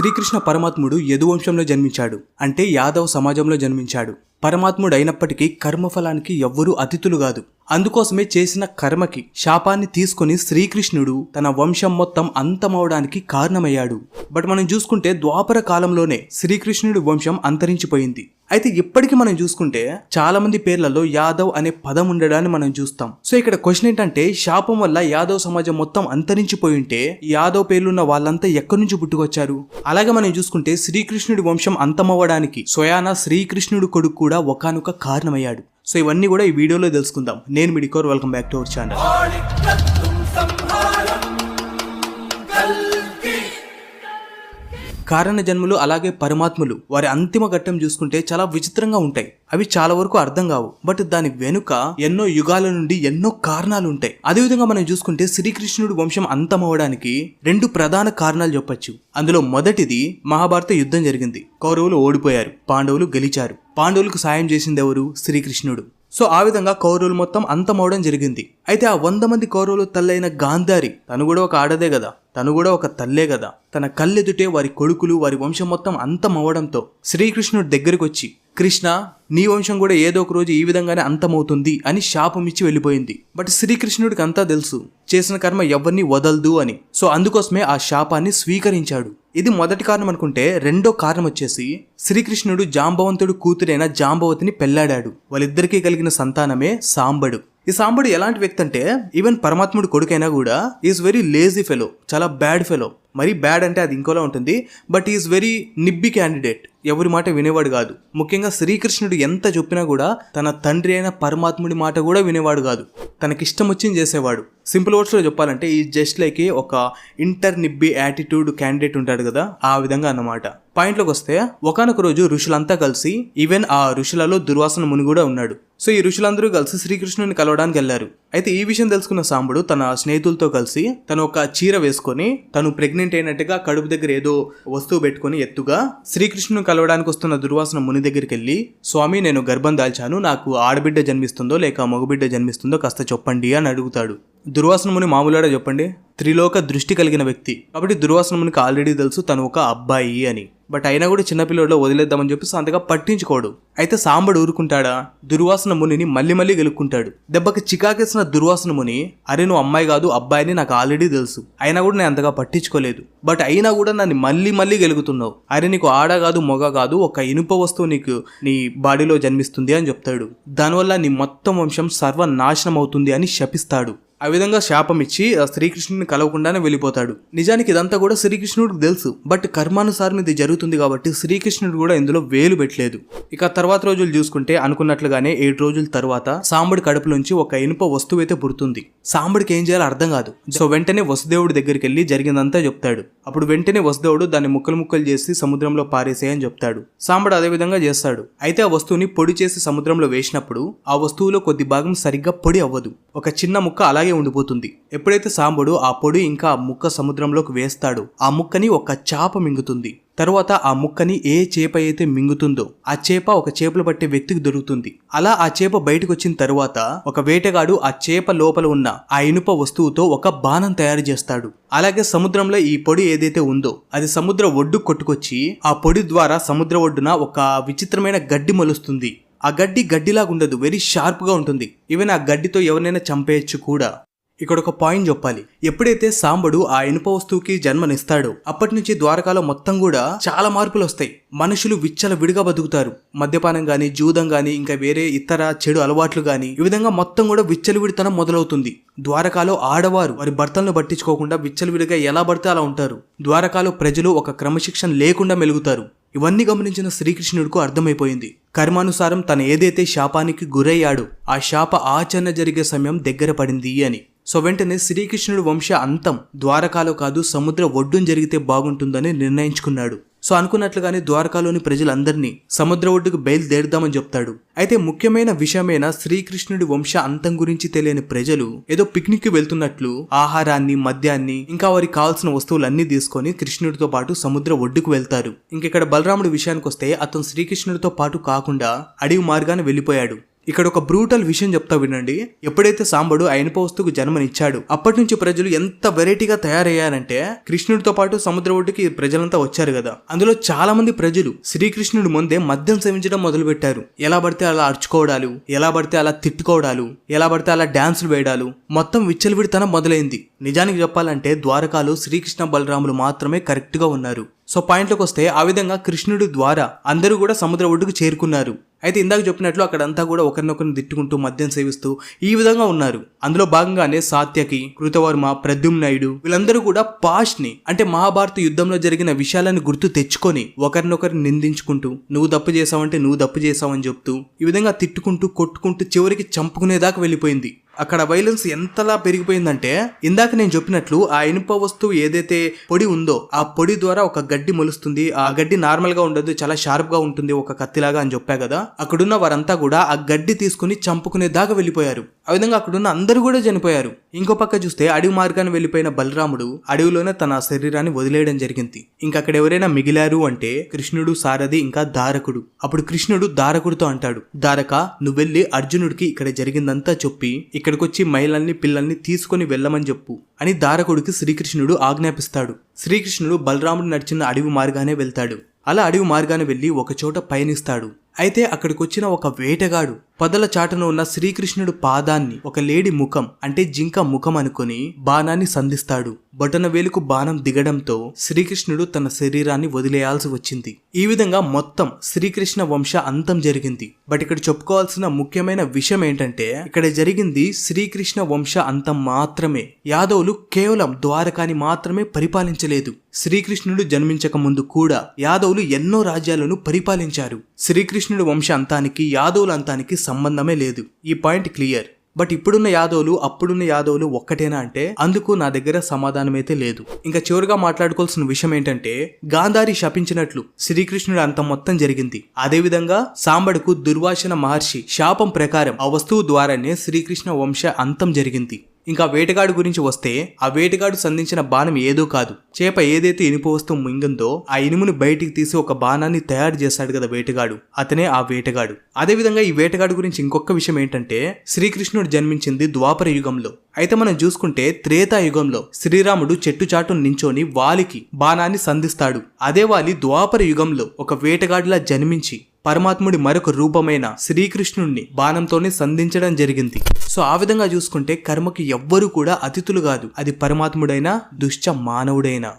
శ్రీకృష్ణ పరమాత్ముడు యదువంశంలో జన్మించాడు. అంటే యాదవ్ సమాజంలో జన్మించాడు. పరమాత్ముడు అయినప్పటికీ కర్మఫలానికి ఎవ్వరూ అతిథులు కాదు. అందుకోసమే చేసిన కర్మకి శాపాన్ని తీసుకొని శ్రీకృష్ణుడు తన వంశం మొత్తం అంతమవడానికి కారణమయ్యాడు. బట్ మనం చూసుకుంటే ద్వాపర కాలంలోనే శ్రీకృష్ణుడి వంశం అంతరించిపోయింది. అయితే ఇప్పటికీ మనం చూసుకుంటే చాలా మంది పేర్లలో యాదవ్ అనే పదం ఉండడాన్ని మనం చూస్తాం. సో ఇక్కడ క్వశ్చన్ ఏంటంటే శాపం వల్ల యాదవ్ సమాజం మొత్తం అంతరించిపోయి ఉంటే యాదవ్ పేర్లున్న వాళ్ళంతా ఎక్కడి నుంచి పుట్టుకొచ్చారు? అలాగే మనం చూసుకుంటే శ్రీకృష్ణుడి వంశం అంతమవ్వడానికి సోయానా శ్రీకృష్ణుడు కొడుకు కూడా ఒకానొక కారణమయ్యాడు. సో ఇవన్నీ కూడా ఈ వీడియోలో తెలుసుకుందాం. నేను మీ decor welcome back to our channel. కారణ జన్మలు అలాగే పరమాత్ములు వారి అంతిమ ఘట్టం చూసుకుంటే చాలా విచిత్రంగా ఉంటాయి. అవి చాలా వరకు అర్థం కావు. బట్ దాని వెనుక ఎన్నో యుగాల నుండి ఎన్నో కారణాలు ఉంటాయి. అదేవిధంగా మనం చూసుకుంటే శ్రీకృష్ణుడు వంశం అంతమవడానికి రెండు ప్రధాన కారణాలు చెప్పొచ్చు. అందులో మొదటిది మహాభారత యుద్ధం జరిగింది. కౌరవులు ఓడిపోయారు. పాండవులు గెలిచారు. పాండవులకు సాయం చేసింది ఎవరు? శ్రీకృష్ణుడు. సో ఆ విధంగా కౌరవులు మొత్తం అంతమవడం జరిగింది. అయితే ఆ వంద మంది కౌరవులు తల్లైన గాంధారి తను కూడా ఒక ఆడదే కదా? తను కూడా ఒక తల్లే కదా. తన కళ్ళెదుటే వారి కొడుకులు వారి వంశం మొత్తం అంతమవడంతో శ్రీకృష్ణుడి దగ్గరికి వచ్చి కృష్ణ నీ వంశం కూడా ఏదో ఒక రోజు ఈ విధంగానే అంతమవుతుంది అని శాపం ఇచ్చి వెళ్ళిపోయింది. బట్ శ్రీకృష్ణుడికి అంతా తెలుసు. చేసిన కర్మ ఎవరిని వదలదు అని. సో అందుకోసమే ఆ శాపాన్ని స్వీకరించాడు. ఇది మొదటి కారణం అనుకుంటే రెండో కారణం వచ్చేసి శ్రీకృష్ణుడు జాంబవంతుడు కూతురైన జాంబవతిని పెళ్ళాడాడు. వాళ్ళిద్దరికీ కలిగిన సంతానమే సాంబడు. ఈ సాంబడు ఎలాంటి వ్యక్తి అంటే ఈవెన్ పరమాత్ముడు కొడుకైనా కూడా ఈజ్ వెరీ లేజీ ఫెలో చాలా బ్యాడ్ ఫెలో మరీ బ్యాడ్ అంటే అది ఇంకోలా ఉంటుంది. బట్ ఈజ్ వెరీ నిబ్బి క్యాండిడేట్ ఎవరి మాట వినేవాడు కాదు. ముఖ్యంగా శ్రీకృష్ణుడు ఎంత చెప్పినా కూడా తన తండ్రి అయిన పరమాత్ముడి మాట కూడా వినేవాడు కాదు. తనకిష్టం వచ్చింది చేసేవాడు. సింపుల్ వర్డ్స్లో చెప్పాలంటే ఈ జస్ట్ లైక్ ఒక ఇంటర్ నిబ్బి యాటిట్యూడ్ క్యాండిడేట్ ఉంటాడు కదా ఆ విధంగా అన్నమాట. పాయింట్లోకి వస్తే ఒకనొక రోజు ఋషులంతా కలిసి ఈవెన్ ఆ ఋషులలో దుర్వాసన ముని కూడా ఉన్నాడు. సో ఈ ఋషులందరూ కలిసి శ్రీకృష్ణుని కలవడానికి వెళ్ళారు. అయితే ఈ విషయం తెలుసుకున్న సాంబుడు తన స్నేహితులతో కలిసి తను ఒక చీర వేసుకొని తను ప్రెగ్నెంట్ అయినట్టుగా కడుపు దగ్గర ఏదో వస్తువు పెట్టుకొని ఎత్తుగా శ్రీకృష్ణుని కలవడానికి వస్తున్న దుర్వాసన ముని దగ్గరికి వెళ్ళి స్వామి నేను గర్భం దాల్చాను నాకు ఆడబిడ్డ జన్మిస్తుందో లేక మగబిడ్డ జన్మిస్తుందో కాస్త చెప్పండి అని అడుగుతాడు. దుర్వాసన ముని మామూలుగా చెప్పండి త్రిలోక దృష్టి కలిగిన వ్యక్తి. కాబట్టి దుర్వాసన మునికి ఆల్రెడీ తెలుసు తను ఒక అబ్బాయి అని. బట్ అయినా కూడా చిన్నపిల్లడిలో వదిలేద్దామని చెప్పేసి అంతగా పట్టించుకోడు. అయితే సాంబడు ఊరుకుంటాడా? దుర్వాసన మునిని మళ్ళీ మళ్ళీ గెలుక్కుంటాడు దెబ్బకి చికాకేసిన దుర్వాసన ముని అరే నువ్వు అమ్మాయి కాదు అబ్బాయిని నాకు ఆల్రెడీ తెలుసు. అయినా కూడా నేను అంతగా పట్టించుకోలేదు. బట్ అయినా కూడా నన్ను మళ్ళీ మళ్ళీ గెలుగుతున్నావు అరే నీకు ఆడ కాదు మొగ కాదు ఒక ఇనుప వస్తువు నీకు నీ బాడీలో జన్మిస్తుంది అని చెప్తాడు. దానివల్ల నీ మొత్తం వంశం సర్వనాశనం అవుతుంది అని శపిస్తాడు. ఆ విధంగా శాపం ఇచ్చి ఆ శ్రీకృష్ణుని కలవకుండానే వెళ్ళిపోతాడు. నిజానికి ఇదంతా కూడా శ్రీకృష్ణుడికి తెలుసు. బట్ కర్మానుసారం ఇది జరుగుతుంది కాబట్టి శ్రీకృష్ణుడు కూడా ఇందులో వేలు పెట్టలేదు. ఇక తర్వాత రోజులు చూసుకుంటే అనుకున్నట్లుగానే ఏడు రోజుల తర్వాత సాంబడి కడుపులోంచి ఒక ఇనుప వస్తువు అయితే పుడుతుంది. సాంబడికి ఏం చేయాలో అర్థం కాదు. సో వెంటనే వసుదేవుడి దగ్గరికి వెళ్ళి జరిగిందంతా చెప్తాడు. అప్పుడు వెంటనే వసుదేవుడు దాన్ని ముక్కలు ముక్కలు చేసి సముద్రంలో పారేసేయని చెప్తాడు. సాంబడు అదే విధంగా చేస్తాడు. అయితే ఆ వస్తువుని పొడి చేసి సముద్రంలో వేసినప్పుడు ఆ వస్తువులో కొద్ది భాగం సరిగ్గా పొడి అవ్వదు. ఒక చిన్న ముక్క అలాగే ఉండిపోతుంది. ఎప్పుడైతే సాంబడు ఆ పొడి ఇంకా ఆ ముక్క సముద్రంలోకి వేస్తాడు ఆ ముక్కని ఒక చాప మింగుతుంది. తరువాత ఆ ముక్కని ఏ చేప అయితే మింగుతుందో ఆ చేప ఒక చేపలు పట్టే వ్యక్తికి దొరుకుతుంది. అలా ఆ చేప బయటకు వచ్చిన తరువాత ఒక వేటగాడు ఆ చేప లోపల ఉన్న ఆ ఇనుప వస్తువుతో ఒక బాణం తయారు చేస్తాడు. అలాగే సముద్రంలో ఈ పొడి ఏదైతే ఉందో అది సముద్ర ఒడ్డు కొట్టుకొచ్చి ఆ పొడి ద్వారా సముద్ర ఒడ్డున ఒక విచిత్రమైన గడ్డి మొలుస్తుంది. ఆ గడ్డి గడ్డిలాగా ఉండదు వెరీ షార్ప్గా ఉంటుంది. ఈవెన్ ఆ గడ్డితో ఎవరినైనా చంపేయచ్చు కూడా. ఇక్కడ ఒక పాయింట్ చెప్పాలి. ఎప్పుడైతే సాంబడు ఆ ఇనుప వస్తువుకి జన్మనిస్తాడో అప్పటి నుంచి ద్వారకాలో మొత్తం కూడా చాలా మార్పులు వస్తాయి. మనుషులు విచ్చల విడిగా బతుకుతారు. మద్యపానం గాని జూదం గాని ఇంకా వేరే ఇతర చెడు అలవాట్లు గాని ఈ విధంగా మొత్తం కూడా విచ్చలవిడితనం మొదలవుతుంది. ద్వారకాలో ఆడవారు వారి భర్తలను పట్టించుకోకుండా విచ్చలవిడిగా ఎలా పడితే అలా ఉంటారు. ద్వారకాలో ప్రజలు ఒక క్రమశిక్షణ లేకుండా మెలుగుతారు. ఇవన్నీ గమనించిన శ్రీకృష్ణుడికి అర్థమైపోయింది. కర్మానుసారం తను ఏదైతే శాపానికి గురయ్యాడో ఆ శాప ఆచరణ జరిగే సమయం దగ్గర పడింది అని. సో వెంటనే శ్రీకృష్ణుడు వంశ అంతం ద్వారకాలో కాదు సముద్ర ఒడ్డున జరిగితే బాగుంటుందని నిర్ణయించుకున్నాడు. సో అనుకున్నట్లుగానే ద్వారకాలోని ప్రజలందరినీ సముద్ర ఒడ్డుకు బయలుదేరుదామని చెప్తాడు. అయితే ముఖ్యమైన విషయమైన శ్రీకృష్ణుడి వంశ అంతం గురించి తెలియని ప్రజలు ఏదో పిక్నిక్కి వెళ్తున్నట్లు ఆహారాన్ని మద్యాన్ని ఇంకా వారికి కావాల్సిన వస్తువులన్నీ తీసుకొని కృష్ణుడితో పాటు సముద్ర ఒడ్డుకు వెళ్తారు. ఇంకెక్కడ బలరాముడి విషయానికి వస్తే అతను శ్రీకృష్ణుడితో పాటు కాకుండా అడవి మార్గాన్ని వెళ్ళిపోయాడు. ఇక్కడ ఒక బ్రూటల్ విషయం చెప్తా వినండి. ఎప్పుడైతే సాంబడు అయినప వస్తువుకు జన్మనిచ్చాడు అప్పటి నుంచి ప్రజలు ఎంత వెరైటీగా తయారయ్యారంటే కృష్ణుడితో పాటు సముద్ర ఒడ్డుకి ప్రజలంతా వచ్చారు కదా. అందులో చాలా మంది ప్రజలు శ్రీకృష్ణుడి ముందే మద్యం సేవించడం మొదలు పెట్టారు ఎలా పడితే అలా అర్చుకోవడాలు ఎలా పడితే అలా తిట్టుకోవడాలు ఎలా పడితే అలా డాన్సులు వేయడాలు మొత్తం విచ్చలవిడితనం మొదలైంది. నిజానికి చెప్పాలంటే ద్వారకాలో శ్రీకృష్ణ బలరాములు మాత్రమే కరెక్ట్గా ఉన్నారు. సో పాయింట్లోకి వస్తే ఆ విధంగా కృష్ణుడి ద్వారా అందరూ కూడా సముద్ర ఒడ్డుకు చేరుకున్నారు. అయితే ఇందాక చెప్పినట్లు అక్కడంతా కూడా ఒకరినొకరిని తిట్టుకుంటూ మద్యం సేవిస్తూ ఈ విధంగా ఉన్నారు. అందులో భాగంగానే సాత్యకి కృతవర్మ ప్రద్యుమ్నాయుడు వీళ్ళందరూ కూడా పాష్ని అంటే మహాభారత యుద్ధంలో జరిగిన విషయాలను గుర్తు తెచ్చుకొని ఒకరినొకరిని నిందించుకుంటూ నువ్వు తప్పు చేసావంటే నువ్వు తప్పు చేసావని చెప్తూ ఈ విధంగా తిట్టుకుంటూ కొట్టుకుంటూ చివరికి చంపుకునేదాకా వెళ్ళిపోయింది. అక్కడ వైలెన్స్ ఎంతలా పెరిగిపోయిందంటే ఇందాక నేను చెప్పినట్లు ఆ ఇనుప వస్తువు ఏదైతే పొడి ఉందో ఆ పొడి ద్వారా ఒక గడ్డి మొలుస్తుంది. ఆ గడ్డి నార్మల్గా ఉండదు చాలా షార్ప్గా ఉంటుంది ఒక కత్తిలాగా అని చెప్పా కదా. అక్కడున్న వారంతా కూడా ఆ గడ్డి తీసుకుని చంపుకునే దాకా వెళ్ళిపోయారు. ఆ విధంగా అక్కడున్న అందరూ కూడా చనిపోయారు. ఇంకో పక్క చూస్తే అడవి మార్గాన్ని వెళ్ళిపోయిన బలరాముడు అడవిలోనే తన శరీరాన్ని వదిలేయడం జరిగింది. ఇంకా అక్కడ ఎవరైనా మిగిలారు అంటే కృష్ణుడు సారథి ఇంకా దారకుడు. అప్పుడు కృష్ణుడు దారకుడితో అంటాడు దారక నువ్వు వెళ్ళి అర్జునుడికి ఇక్కడ జరిగిందంతా చెప్పి ఇక్కడ ఇక్కడికొచ్చి మహిళల్ని పిల్లల్ని తీసుకొని వెళ్ళమని చెప్పు అని దారకుడికి శ్రీకృష్ణుడు ఆజ్ఞాపిస్తాడు. శ్రీకృష్ణుడు బలరాముడు నడిచిన అడవి మార్గానే వెళ్తాడు. అలా అడవి మార్గాన వెళ్ళి ఒకచోట పయనిస్తాడు. అయితే అక్కడికొచ్చిన ఒక వేటగాడు పొదల చాటున ఉన్న శ్రీకృష్ణుడు పాదాన్ని ఒక లేడి ముఖం అంటే జింక ముఖం అనుకొని బాణాన్ని సంధిస్తాడు. బటన వేలుకు బాణం దిగడంతో శ్రీకృష్ణుడు తన శరీరాన్ని వదిలేయాల్సి వచ్చింది. ఈ విధంగా మొత్తం శ్రీకృష్ణ వంశ అంతం జరిగింది. బట్ ఇక్కడ చెప్పుకోవాల్సిన ముఖ్యమైన విషయం ఏంటంటే ఇక్కడ జరిగింది శ్రీకృష్ణ వంశ అంతం మాత్రమే. యాదవులు కేవలం ద్వారకాని మాత్రమే పరిపాలించలేదు. శ్రీకృష్ణుడు జన్మించక ముందు కూడా యాదవులు ఎన్నో రాజ్యాలను పరిపాలించారు. శ్రీకృష్ణుడి వంశ అంతానికి యాదవుల అంతానికి సంబంధమే లేదు. ఈ పాయింట్ క్లియర్. బట్ ఇప్పుడున్న యాదవులు అప్పుడున్న యాదవులు ఒక్కటేనా అంటే అందుకు నా దగ్గర సమాధానమైతే లేదు. ఇంకా చివరిగా మాట్లాడుకోవాల్సిన విషయం ఏంటంటే గాంధారి శపించినట్లు శ్రీకృష్ణుడు అంతం మొత్తం జరిగింది. అదేవిధంగా సాంబడుకు దుర్వాసన మహర్షి శాపం ప్రకారం ఆ వస్తువు ద్వారానే శ్రీకృష్ణ వంశ అంతం జరిగింది. ఇంకా వేటగాడు గురించి వస్తే ఆ వేటగాడు సంధించిన బాణం ఏదో కాదు. చేప ఏదైతే ఇనుప వస్తువు మింగిందో ఆ ఇనుముని బయటికి తీసి ఒక బాణాన్ని తయారు చేస్తాడు కదా వేటగాడు. అతనే ఆ వేటగాడు. అదేవిధంగా ఈ వేటగాడు గురించి ఇంకొక విషయం ఏంటంటే శ్రీకృష్ణుడు జన్మించింది ద్వాపర యుగంలో. అయితే మనం చూసుకుంటే త్రేతాయుగంలో శ్రీరాముడు చెట్టు చాటు నించొని వాలికి బాణాన్ని సంధిస్తాడు. అదే వాలి ద్వాపర యుగంలో ఒక వేటగాడిలా జన్మించి పరమాత్ముడి మరొక రూపమైన శ్రీకృష్ణుణ్ణి బాణంతోనే సంధించడం జరిగింది. సో ఆ విధంగా చూసుకుంటే కర్మకి ఎవ్వరూ కూడా అతిథులు కాదు. అది పరమాత్ముడైనా దుష్ట మానవుడైనా.